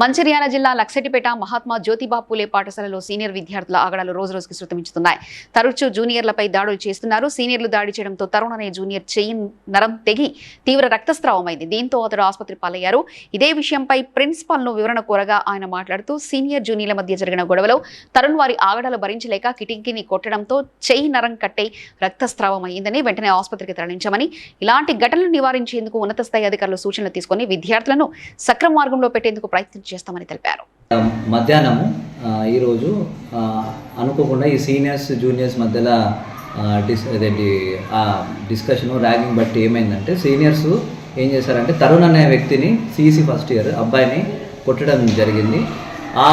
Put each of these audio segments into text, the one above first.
మంచిర్యాల జిల్లా లక్సటిపేట మహాత్మా జ్యోతిబా పూలే పాఠశాలలో సీనియర్ విద్యార్థుల ఆగడాలు రోజు రోజుకి శృతమించుతున్నాయి. తరచూ జూనియర్లపై దాడులు చేస్తున్నారు. సీనియర్లు దాడి చేయడంతో తరుణ్ అనే జూనియర్ చెయ్యి నరం తెగి తీవ్ర రక్తస్రావమైంది. దీంతో అతడు ఆసుపత్రి పాలయ్యారు. ఇదే విషయంపై ప్రిన్సిపాల్ను వివరణ కోరగా ఆయన మాట్లాడుతూ సీనియర్ జూనియర్ల మధ్య జరిగిన గొడవలో తరుణ్ వారి ఆగడాలు భరించలేక కిటికీని కొట్టడంతో చెయ్యి నరం కట్టే రక్తస్రావం వెంటనే ఆసుపత్రికి తరలించామని ఇలాంటి ఘటనలు నివారించేందుకు ఉన్నత స్థాయి అధికారులు సూచనలు తీసుకొని విద్యార్థులను సక్రమ మార్గంలో పెట్టేందుకు చేస్తామని తెలిపారు. మధ్యాహ్నము ఈరోజు అనుకోకుండా ఈ సీనియర్స్ జూనియర్స్ మధ్యలో డిస్ అదేంటి ఆ డిస్కషన్ ర్యాగింగ్ బట్టి ఏమైందంటే సీనియర్స్ ఏం చేశారంటే తరుణ్ అనే వ్యక్తిని సీసీ ఫస్ట్ ఇయర్ అబ్బాయిని కొట్టడం జరిగింది. ఆ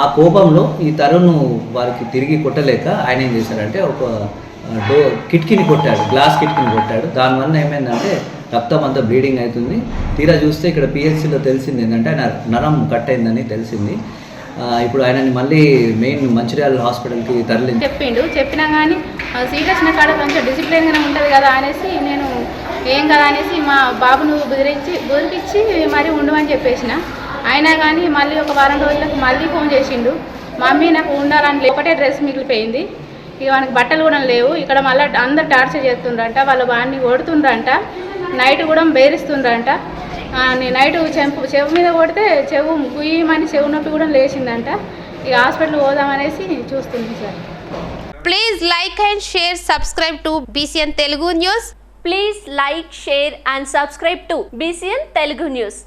ఆ కోపంలో ఈ తరుణ్ వారికి తిరిగి కొట్టలేక ఆయన ఏం చేశారంటే ఒక డో కిటికీని కొట్టాడు గ్లాస్ కిటికీని కొట్టాడు. దానివల్ల ఏమైందంటే రక్తం అంతా బ్లీడింగ్ అవుతుంది. తీరా చూస్తే ఇక్కడ పిహెచ్సిలో తెలిసింది ఏంటంటే ఆయన నరం కట్ అయిందని తెలిసింది. ఇప్పుడు ఆయనని మళ్ళీ మెయిన్ మంచిర్యాల హాస్పిటల్కి తరలి చెప్పిండు. చెప్పినా కానీ సీట్ వచ్చిన కాడ కొంచెం డిసిప్లిన్గానే ఉంటుంది కదా అనేసి నేను ఏం కదా అనేసి మా బాబును బెదిరించి బుదిరికిచ్చి మరీ ఉండమని చెప్పేసిన. అయినా కానీ మళ్ళీ ఒక వారం రోజులకు మళ్ళీ ఫోన్ చేసిండు. మమ్మీ నాకు ఉండాలని ఒకటే డ్రెస్ మిగిలిపోయింది. ఇక మనకి బట్టలు కూడా లేవు. ఇక్కడ మళ్ళీ అందరు టార్చర్ చేస్తుండ్రంట. వాళ్ళ వాడిని కొడుతుండ్రంట. నైట్ కూడా బేరిస్తుందంట నైట్ చెంపు చెవు మీద కొడితే చెవు గుయ్యమని చెవు నొప్పి కూడా లేచిందంట. ఇక హాస్పిటల్ పోదామనేసి చూస్తుంది sir. Please like and share subscribe to BCN Telugu news please like share and subscribe to BCN Telugu news